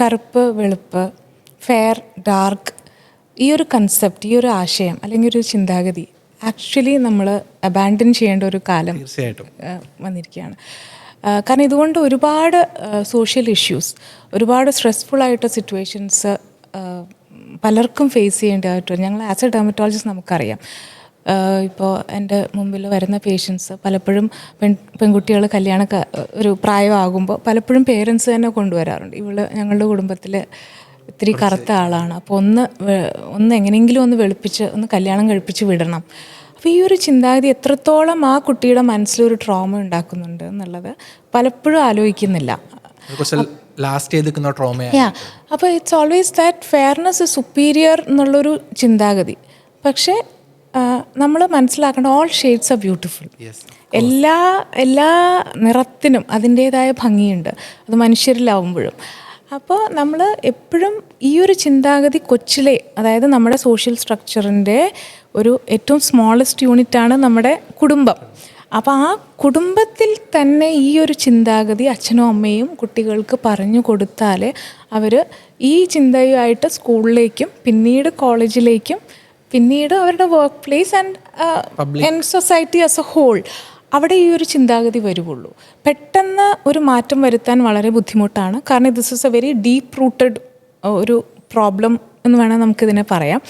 കറുപ്പ് വെളുപ്പ് fair dark ഈ ഒരു കൺസെപ്റ്റ് ഈ ഒരു ആശയം അല്ലെങ്കിൽ ഒരു ചിന്താഗതി ആക്ച്വലി നമ്മൾ അബാൻഡൻ ചെയ്യേണ്ട ഒരു കാലം തീർച്ചയായിട്ടും. വന്നിരിക്കുകയാണ്. കാരണം ഇതുകൊണ്ട് ഒരുപാട് സോഷ്യൽ ഇഷ്യൂസ് ഒരുപാട് സ്ട്രെസ്ഫുൾ ആയിട്ട് സിറ്റുവേഷൻസ് പലർക്കും ഫേസ് ചെയ്യേണ്ടതായിട്ട് ഞങ്ങൾ ആസ് എ ഡെർമറ്റോളജിസ്റ്റ് നമുക്കറിയാം. ഇപ്പോൾ എന്റെ മുമ്പിൽ വരുന്ന പേഷ്യൻസ് പലപ്പോഴും പെൺ പെൺകുട്ടികൾ കല്യാണ ഒരു പ്രായമാകുമ്പോൾ പലപ്പോഴും പേരൻസ് തന്നെ കൊണ്ടുവരാറുണ്ട്. ഇവൾ ഞങ്ങളുടെ കുടുംബത്തിൽ ഇത്തിരി കറുത്ത ആളാണ്. അപ്പോൾ ഒന്ന് ഒന്ന് എങ്ങനെയെങ്കിലും ഒന്ന് വെളുപ്പിച്ച് ഒന്ന് കല്യാണം കഴിപ്പിച്ച് വിടണം. അപ്പോൾ ഈ ഒരു ചിന്താഗതി എത്രത്തോളം ആ കുട്ടിയുടെ മനസ്സിലൊരു ട്രോമ ഉണ്ടാക്കുന്നുണ്ട് എന്നുള്ളത് പലപ്പോഴും ആലോചിക്കുന്നില്ല. ലാസ്റ്റ് ചെയ്ത് നിൽക്കുന്ന ട്രോമ അപ്പോൾ it's always that fairness superior എന്നുള്ളൊരു ചിന്താഗതി. പക്ഷേ നമ്മൾ മനസ്സിലാക്കേണ്ട ഓൾ ഷെയ്ഡ്സ് ആർ ബ്യൂട്ടിഫുൾ എല്ലാ എല്ലാ നിറത്തിനും അതിന്റേതായ ഭംഗിയുണ്ട്. അത് മനുഷ്യരിലാവുമ്പോഴും. അപ്പോൾ നമ്മൾ എപ്പോഴും ഈ ഒരു ചിന്താഗതി കൊച്ചിലെ അതായത് നമ്മുടെ സോഷ്യൽ സ്ട്രക്ചറിന്റെ ഒരു ഏറ്റവും സ്മോളസ്റ്റ് യൂണിറ്റാണ് നമ്മുടെ കുടുംബം. അപ്പോൾ ആ കുടുംബത്തിൽ തന്നെ ഈ ഒരു ചിന്താഗതി അച്ഛനും അമ്മയും കുട്ടികൾക്ക് പറഞ്ഞു കൊടുത്താൽ അവർ ഈ ചിന്തയുമായിട്ട് സ്കൂളിലേക്കും പിന്നീട് കോളേജിലേക്കും പിന്നീട് അവരുടെ work place and and society as a whole അവിടെ ഈ ഒരു ചിന്താഗതി വരുവുള്ളൂ. പെട്ടെന്ന് ഒരു മാറ്റം വരുത്താൻ വളരെ ബുദ്ധിമുട്ടാണ്. കാരണം this is a very deep rooted ഒരു പ്രോബ്ലം എന്ന് വേണമെങ്കിൽ നമുക്കിതിനെ പറയാം.